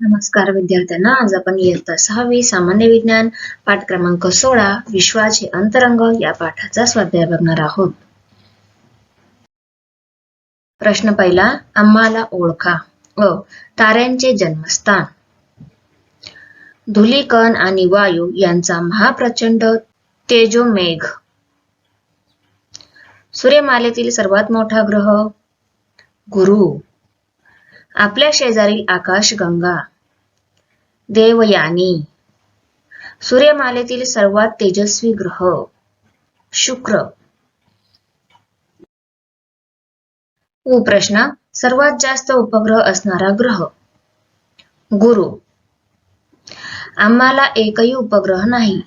नमस्कार विद्यार्थ्यांना आज आपण इयत्ता सहावी सामान्य विज्ञान पाठ क्रमांक सोळा विश्वाचे अंतरंग या पाठाचा स्वाध्याय बघणार आहोत. प्रश्न पहिला आम्हाला ओळखा. व ताऱ्यांचे जन्मस्थान. धुलीकण आणि वायू यांचा महाप्रचंड तेजोमेघ. सूर्यमालेतील सर्वात मोठा ग्रह गुरु. आपल्या शेजारील आकाशगंगा देवयानी. सूर्यमालेतील सर्वात तेजस्वी ग्रह. शुक्र. उ प्रश्न सर्वात जास्त उपग्रह असणारा ग्रह. गुरु. आम्हाला एकही उपग्रह नाही.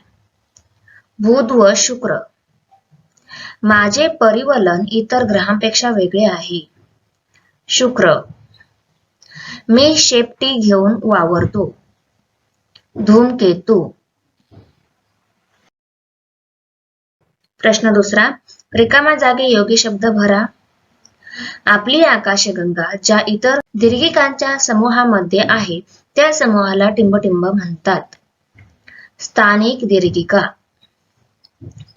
बुध व शुक्र. माझे परिवलन इतर ग्रहांपेक्षा वेगळे आहे. शुक्र. मी शेपटी घेऊन वावरतो. धूमकेतू. प्रश्न दुसरा रिकामा जागी योगी शब्द भरा. आपली आकाशगंगा ज्या इतर दीर्घिकांच्या समूहामध्ये आहे त्या समूहाला टिंबटिंब म्हणतात. स्थानिक दीर्घिका.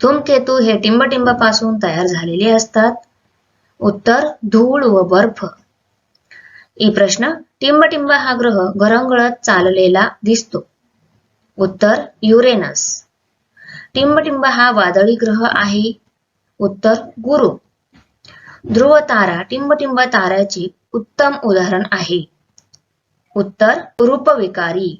धूमकेतू हे टिंबटिंबपासून तयार झालेले असतात. उत्तर धूळ व बर्फ. ई प्रश्न टिंबटिंब हा ग्रह घरंगळत चाललेला दिसतो उत्तर युरेनस टिंबटिंब हा वादळी ग्रह आहे उत्तर गुरु ध्रुव तारा टिंबटिंब ताऱ्याचे उत्तम उदाहरण आहे उत्तर रूपविकारी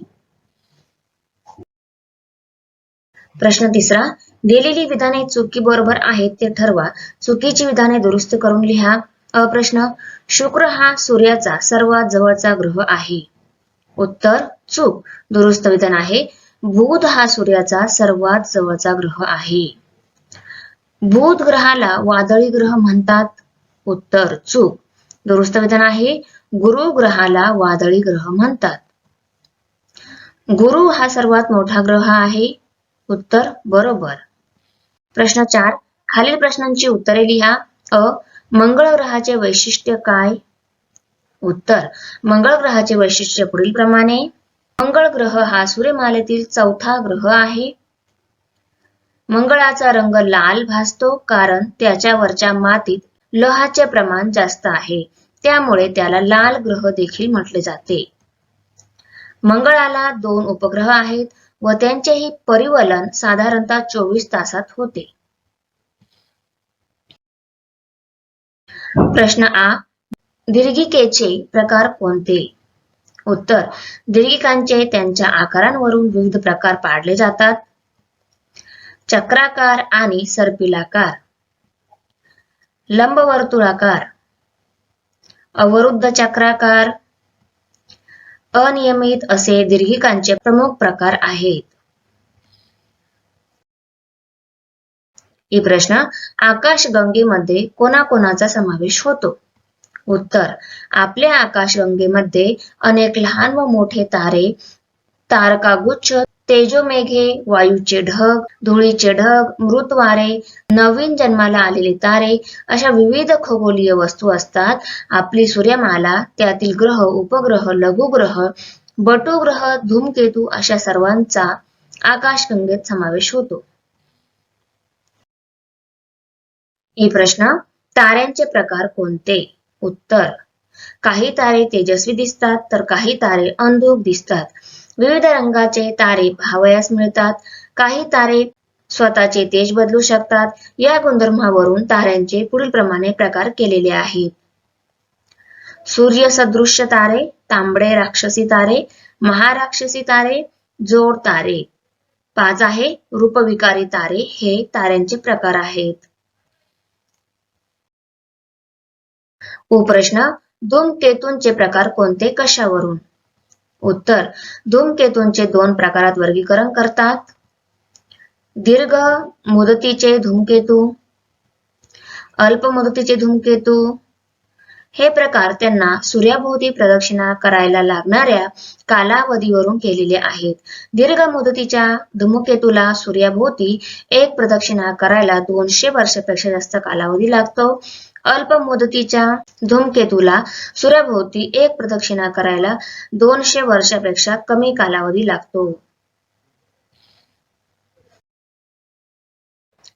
प्रश्न तिसरा दिलेली विधाने चुकी बरोबर आहेत ते ठरवा चुकीची विधाने दुरुस्त करून लिहा अ प्रश्न शुक्र हा सूर्याचा सर्वात जवळचा ग्रह आहे. उत्तर चूक. दुरुस्त विधान आहे. बुध हा सूर्याचा सर्वात जवळचा ग्रह आहे. बुध ग्रहाला वादळी ग्रह म्हणतात. उत्तर चूक. दुरुस्त विधान आहे. गुरु ग्रहाला वादळी ग्रह म्हणतात. गुरु हा सर्वात मोठा ग्रह आहे. उत्तर बरोबर. प्रश्न चार. खालील प्रश्नांची उत्तरे लिहा. अ मंगळ ग्रहाचे वैशिष्ट्य काय? उत्तर मंगळ ग्रहाचे वैशिष्ट्य पुढील प्रमाणे मंगळ ग्रह हा सूर्यमालेतील चौथा ग्रह आहे. मंगळाचा रंग लाल भासतो कारण त्याच्यावरच्या मातीत लोहाचे प्रमाण जास्त आहे. त्यामुळे त्याला लाल ग्रह देखील म्हटले जाते. मंगळाला दोन उपग्रह आहेत व त्यांचेही परिवलन साधारणतः चोवीस तासात होते. प्रश्न आ दीर्घिकेचे प्रकार कोणते? उत्तर दीर्घिकांचे त्यांच्या आकारांवरून विविध प्रकार पाडले जातात. चक्राकार आणि सर्पिलाकार. लंबवर्तुळाकार. अवरुद्ध चक्राकार. अनियमित असे दीर्घिकांचे प्रमुख प्रकार आहेत. ही प्रश्न आकाशगंगेमध्ये कोणाकोणाचा समावेश होतो? उत्तर आपल्या आकाशगंगेमध्ये अनेक लहान व मोठे तारे तारकागुच्छ तेजोमेघे वायूचे ढग धुळीचे ढग मृत वारे नवीन जन्माला आलेले तारे अशा विविध खगोलीय वस्तू असतात. आपली सूर्यमाला त्यातील ग्रह उपग्रह लघुग्रह बटुग्रह धूमकेतू अशा सर्वांचा आकाशगंगेत समावेश होतो. ही प्रश्न ताऱ्यांचे प्रकार कोणते? उत्तर काही तारे तेजस्वी दिसतात तर काही तारे अंधुक दिसतात. विविध रंगाचे तारे भावयास मिळतात. काही तारे स्वतःचे तेज बदलू शकतात. या गुणधर्मावरून ताऱ्यांचे पुढील प्रमाणे प्रकार केलेले आहेत. सूर्य सदृश्य तारे तांबडे राक्षसी तारे महाराक्षसी तारे जोड तारे. पाच आहे रूपविकारी तारे हे ताऱ्यांचे प्रकार आहेत. प्रश्न धूमकेतूंचे प्रकार कोणते कशावरून? उत्तर धूमकेतूंचे दोन प्रकारात वर्गीकरण करतात. दीर्घ मुदतीचे धूमकेतू अल्प मुदतीचे धूमकेतू हे प्रकार त्यांना सूर्याभोवती प्रदक्षिणा करायला लागणाऱ्या कालावधीवरून केलेले आहेत. दीर्घ मुदतीच्या धूमकेतूला सूर्याभोवती एक प्रदक्षिणा करायला दोनशे वर्षापेक्षा जास्त कालावधी लागतो. अल्प मुदतीच्या धूमकेतूला सूर्याभोवती एक प्रदक्षिणा करायला दोनशे वर्षापेक्षा कमी कालावधी लागतो.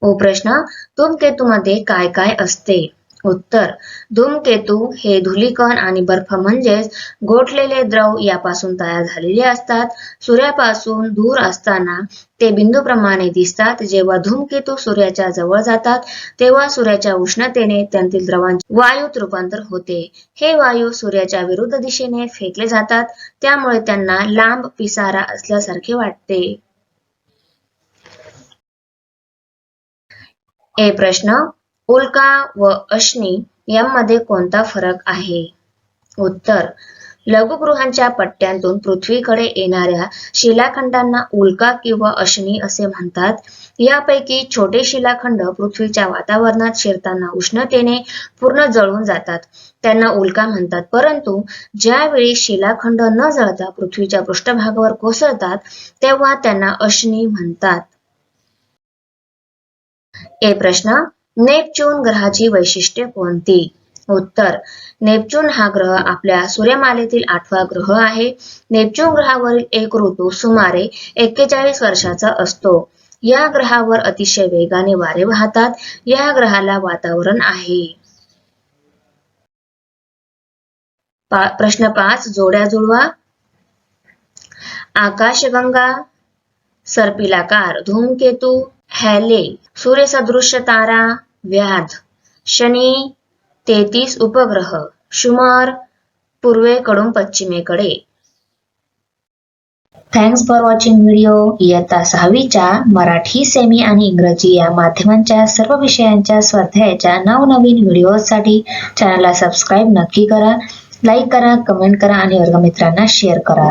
ओ प्रश्न धूमकेतूमध्ये काय काय असते? उत्तर. धूमकेतू हे धुलीकण आणि बर्फ म्हणजेच गोठलेले द्रव यापासून तयार झालेले असतात. सूर्यापासून दूर असताना ते बिंदूप्रमाणे दिसतात. जेव्हा धूमकेतू सूर्याच्या जवळ जातात तेव्हा सूर्याच्या उष्णतेने त्यांतील द्रवांचे वायूत रूपांतर होते. हे वायू सूर्याच्या विरुद्ध दिशेने फेकले जातात. त्यामुळे त्यांना लांब पिसारा असल्यासारखे वाटते. ए प्रश्न उल्का व अश्नी यांमध्ये कोणता फरक आहे? उत्तर. लघुगृहांच्या पट्ट्यांतून पृथ्वीकडे येणाऱ्या शिलाखंडांना उल्का किंवा अश्नी असे म्हणतात. यापैकी छोटे शिलाखंड पृथ्वीच्या वातावरणात शिरताना उष्णतेने पूर्ण जळून जातात. त्यांना उल्का म्हणतात. परंतु ज्यावेळी शिलाखंड न जळता पृथ्वीच्या पृष्ठभागावर कोसळतात तेव्हा त्यांना अश्नी म्हणतात. ए प्रश्न नेपच्यून ग्रहाची वैशिष्ट्ये कोणती? उत्तर नेपच्यून हा ग्रह आपल्या सूर्यमालेतील आठवा ग्रह आहे. नेपच्यून ग्रहावरील एक ऋतू सुमारे एक्केचाळीस वर्षाचा असतो. या ग्रहावर अतिशय वेगाने वारे वाहतात. या ग्रहाला वातावरण आहे. पा- प्रश्न पाच जोड्या जुळवा. आकाशगंगा सर्पिलाकार धूमकेतू हॅले सूर्यसदृश्य तारा व्याध. शनी तेहतीस उपग्रह शुमार पूर्वेकडून पश्चिमेकडे. थँक्स फॉर वॉचिंग व्हिडिओ इयत्ता सहावीच्या मराठी सेमी आणि इंग्रजी या माध्यमांच्या सर्व विषयांच्या स्वाध्यायाच्या नवनवीन व्हिडिओसाठी चॅनलला सबस्क्राईब नक्की करा. लाईक करा कमेंट करा आणि वर्गमित्रांना शेअर करा.